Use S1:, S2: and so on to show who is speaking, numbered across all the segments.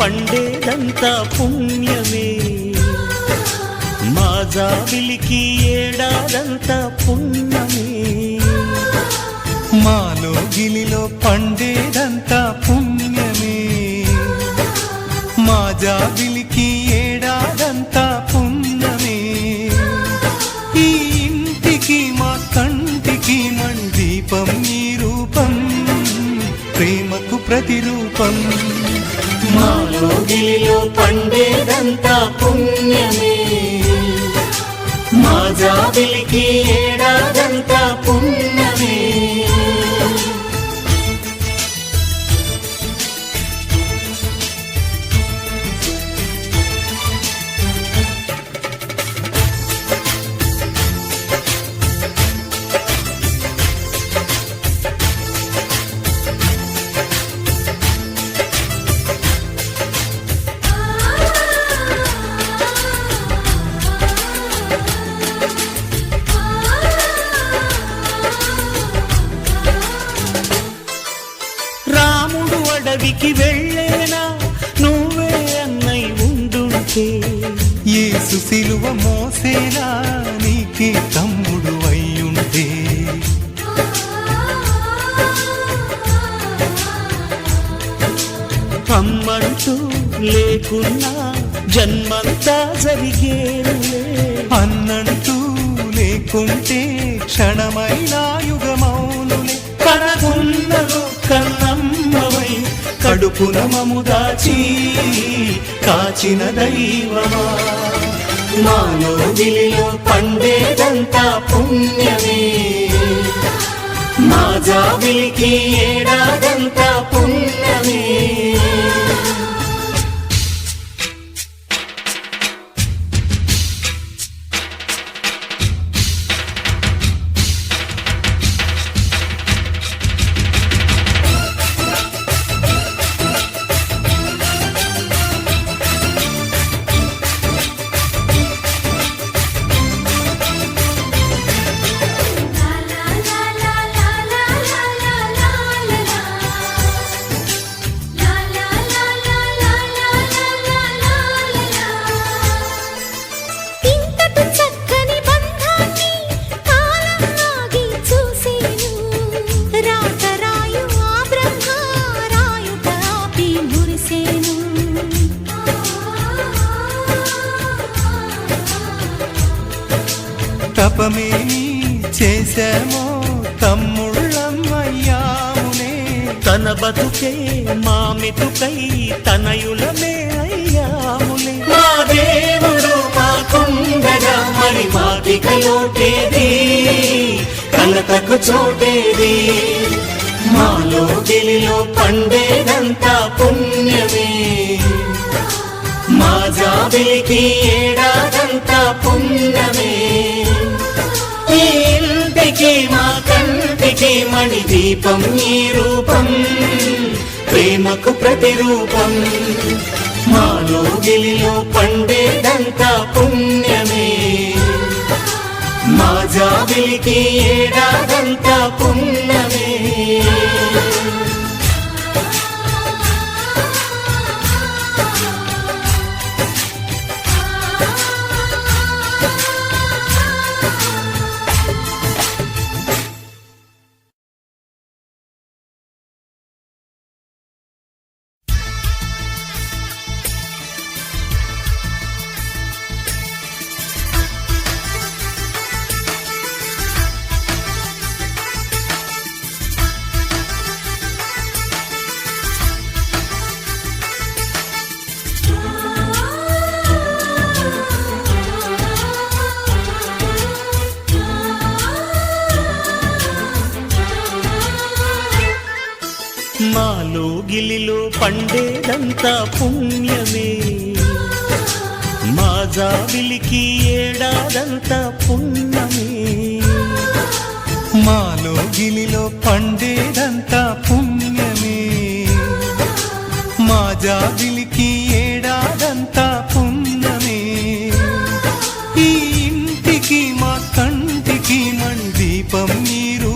S1: పండేదంతా పుణ్యమే. మా జాబిలికి ఏడాదంతా పుణ్యమే.
S2: మాలో గిలిలో పండేదంతా పుణ్యమే. మా జాబిలికి ఏడాదంతా పుణ్యమే. ఈ ఇంటికి మా కంటికి మందీపం ఈ రూపం ప్రేమకు ప్రతిరూపం.
S1: మా గిలిలో పండేదంతా పుణ్యమే. మా జాబిలికి ఏడాదంతా పుణ్యమే. అడవికి వెళ్ళేనా? నువ్వే అన్నై ఉండుంటే.
S2: యేసు సిలువ మోసేలా నీకే తమ్ముడు అయ్యుంటే.
S1: అమ్మంటూ లేకున్నా జన్మంతా జరిగేనులే.
S2: అన్నంటూ లేకుంటే క్షణమైనా యుగమౌనులే
S1: కడుపున మము దాచి కాచిన దైవమా? మాలో గిలిలో పండేదంతా పుణ్యమే. మా జాబిలికి ఏడాదంతా పుణ్యమే.
S2: తపమేమి చేశామో తమ్ముళ్ళమ్మయ్యామునే
S1: తన బతుకే మా మెతుకై తనయులమే అయ్యామునే మా దేవుడు మాకుండగా మరి మాటిక లోటేది కలతకు చోటేది. మాలో గిలిలో పండేదంతా పుణ్యమే. మా జాబిలికి ఏడాదంతా పుణ్యమే. ఇంటికి మా కంటికి మణి దీపం ఈ రూపం. ప్రేమకు ప్రతిరూపం. మాలో గిలిలో పండేదంతా పుణ్యమే. మా జాబిలికి ఏడాది మాలో గిలిలో పండేదంతా పుణ్యమే. మా జాబిలికి ఏడాదంతా పుణ్యమే.
S2: మాలో గిలిలో పండేదంతా పుణ్యమే. మా జాబిలికి ఏడాదంతా పుణ్యమే. ఈ ఇంటికి మా కంటికి మందీపం ఈ రూపం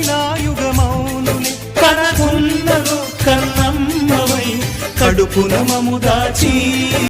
S1: కనకున్నలో కన్నమ్మవై దాచి